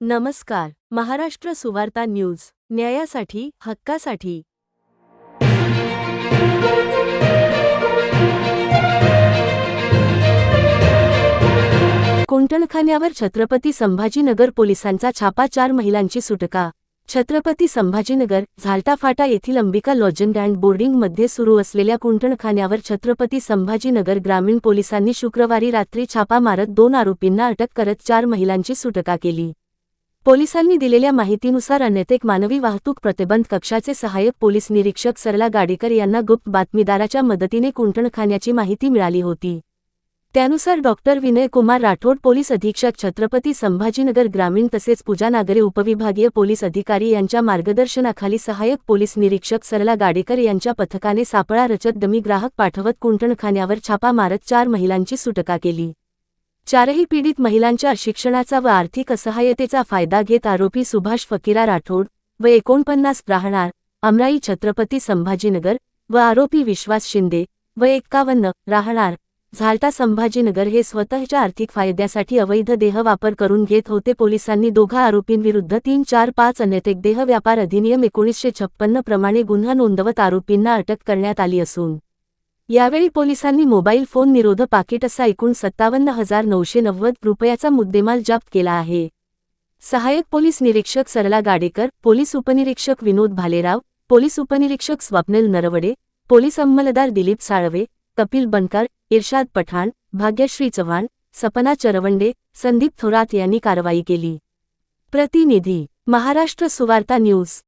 नमस्कार महाराष्ट्र सुवार्ता न्यूज न्यायासाठी हक्कासाठी. कुंटणखान्यावर छत्रपती संभाजीनगर पोलिसांचा छापा चार महिलांची सुटका. छत्रपती संभाजीनगर झालटाफाटा येथील अंबिका लॉजंड अँड बोर्डिंगमध्ये सुरू असलेल्या कुंटणखान्यावर छत्रपती संभाजीनगर ग्रामीण पोलिसांनी शुक्रवारी रात्री छापा मारत दोन आरोपींना अटक करत चार महिलांची सुटका केली. पोलिसांनी दिलेल्या माहितीनुसार अनैतिक मानवी वाहतूक प्रतिबंध कक्षाचे सहाय्यक पोलीस निरीक्षक सरला गाडेकर यांना गुप्त बातमीदाराच्या मदतीने कुंटणखान्याची माहिती मिळाली होती. त्यानुसार डॉक्टर विनय कुमार राठोड पोलीस अधीक्षक छत्रपती संभाजीनगर ग्रामीण तसेच पूजा नागरे उपविभागीय पोलीस अधिकारी यांच्या मार्गदर्शनाखाली सहाय्यक पोलीस निरीक्षक सरला गाडेकर यांच्या पथकाने सापळा रचत डमी ग्राहक पाठवत कुंटणखान्यावर छापा मारत चार महिलांची सुटका केली. चारही पीडित महिलांच्या शिक्षणाचा व आर्थिक असहाय्यतेचा फायदा घेत आरोपी सुभाष फकीरा राठोड व एकोणपन्नास राहणार अमराई छत्रपती संभाजीनगर व आरोपी विश्वास शिंदे व एक्कावन्न राहणार झालटा संभाजीनगर हे स्वतःच्या आर्थिक फायद्यासाठी अवैध देह वापर करून घेत होते. पोलिसांनी दोघा आरोपींविरुद्ध तीन चार पाच अनैतिक देह व्यापार अधिनियम एकोणीसशे छप्पन्न प्रमाणे गुन्हा नोंदवत आरोपींना अटक करण्यात आली असून यावेळी पोलिसांनी मोबाईल फोन निरोध पाकिट असा एकूण सत्तावन्न हजार नऊशे नव्वद रुपयाचा मुद्देमाल जप्त केला आहे. सहाय्यक पोलीस निरीक्षक सरला गाडेकर पोलीस उपनिरीक्षक विनोद भालेराव पोलीस उपनिरीक्षक स्वप्नील नरवडे पोलीस अंमलदार दिलीप साळवे कपिल बनकर इर्शाद पठाण भाग्यश्री चव्हाण सपना चरवंडे संदीप थोरात यांनी कारवाई केली. प्रतिनिधी महाराष्ट्र सुवार्ता न्यूज.